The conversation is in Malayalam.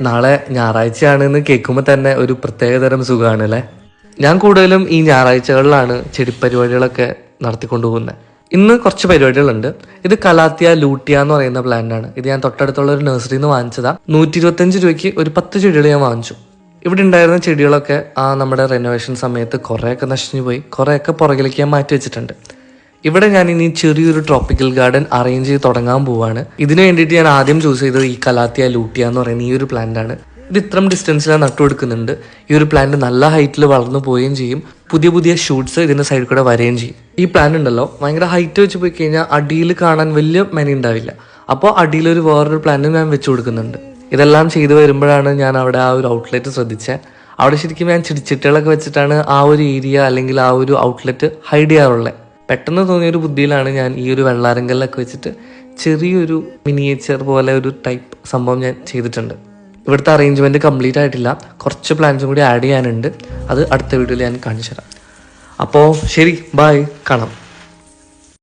നാളെ ഞായറാഴ്ചയാണെന്ന് കേൾക്കുമ്പോൾ തന്നെ ഒരു പ്രത്യേകതരം സുഖമാണ് അല്ലേ? ഞാൻ കൂടുതലും ഈ ഞായറാഴ്ചകളിലാണ് ചെടിപ്പരിപാടികളൊക്കെ നടത്തിക്കൊണ്ടു പോകുന്നത് ഇന്ന് കുറച്ച് പരിപാടികളുണ്ട്. ഇത് കലാത്തിയ ലൂട്ടിയ എന്ന് പറയുന്ന പ്ലാന്റാണ് ഇത് ഞാൻ തൊട്ടടുത്തുള്ള ഒരു നഴ്സറിയിൽ നിന്ന് വാങ്ങിച്ചതാ. നൂറ്റി ഇരുപത്തഞ്ച് രൂപയ്ക്ക് ഒരു പത്ത് ചെടികൾ ഞാൻ വാങ്ങിച്ചു. ഇവിടെ ഉണ്ടായിരുന്ന ചെടികളൊക്കെ ആ നമ്മുടെ റെനോവേഷൻ സമയത്ത് കുറേയൊക്കെ നശിഞ്ഞു പോയി. കുറേയൊക്കെ പുറകിലേക്ക് ഞാൻ മാറ്റി വെച്ചിട്ടുണ്ട്. ഇവിടെ ഞാൻ ഇനി ചെറിയൊരു ട്രോപ്പിക്കൽ ഗാർഡൻ അറേഞ്ച് ചെയ്ത് തുടങ്ങാൻ പോവാണ്. ഇതിനു വേണ്ടിയിട്ട് ഞാൻ ആദ്യം ചൂസ് ചെയ്തത് ഈ കലാത്തിയ ലൂട്ടിയ എന്ന് പറയുന്ന ഈ ഒരു പ്ലാന്റ് ആണ്. ഇത് ഇത്രയും ഡിസ്റ്റൻസിൽ നട്ടുകൊടുക്കുന്നുണ്ട് ഈ ഒരു പ്ലാന്റ് നല്ല ഹൈറ്റിൽ വളർന്നു പോവുകയും ചെയ്യും. പുതിയ പുതിയ ഷൂട്ട്സ് ഇതിന്റെ സൈഡിൽ കൂടെ വരികയും ചെയ്യും. ഈ പ്ലാന്റ് ഉണ്ടല്ലോ ഭയങ്കര ഹൈറ്റ് വെച്ച് പോയി കഴിഞ്ഞാൽ അടിയിൽ കാണാൻ വലിയ മെനി ഉണ്ടാവില്ല. അപ്പോൾ അടിയിൽ ഒരു വേറൊരു പ്ലാന്റ് ഞാൻ വെച്ച് കൊടുക്കുന്നുണ്ട്. ഇതെല്ലാം ചെയ്തു വരുമ്പോഴാണ് ഞാൻ അവിടെ ആ ഒരു ഔട്ട്ലെറ്റ് ശ്രദ്ധിച്ചത് അവിടെ ശരിക്കും ഞാൻ ചിടിച്ചിട്ടുകളൊക്കെ വെച്ചിട്ടാണ് ആ ഒരു ഏരിയ അല്ലെങ്കിൽ ആ ഒരു ഔട്ട്ലെറ്റ് ഹൈഡ് ചെയ്യാറുള്ളത് പെട്ടെന്ന് തോന്നിയ ഒരു ബുദ്ധിയിലാണ് ഞാൻ ഈ ഒരു വെള്ളാരങ്കലിലൊക്കെ വെച്ചിട്ട് ചെറിയൊരു മിനിയേച്ചർ പോലെ ഒരു ടൈപ്പ് സംഭവം ഞാൻ ചെയ്തിട്ടുണ്ട്. ഇവിടുത്തെ അറേഞ്ച്മെന്റ് കംപ്ലീറ്റ് ആയിട്ടില്ല. കുറച്ച് പ്ലാൻസും കൂടി ആഡ് ചെയ്യാനുണ്ട്. അത് അടുത്ത വീഡിയോയിൽ ഞാൻ കാണിച്ചു തരാം അപ്പോൾ ശരി ബായ് കാണാം.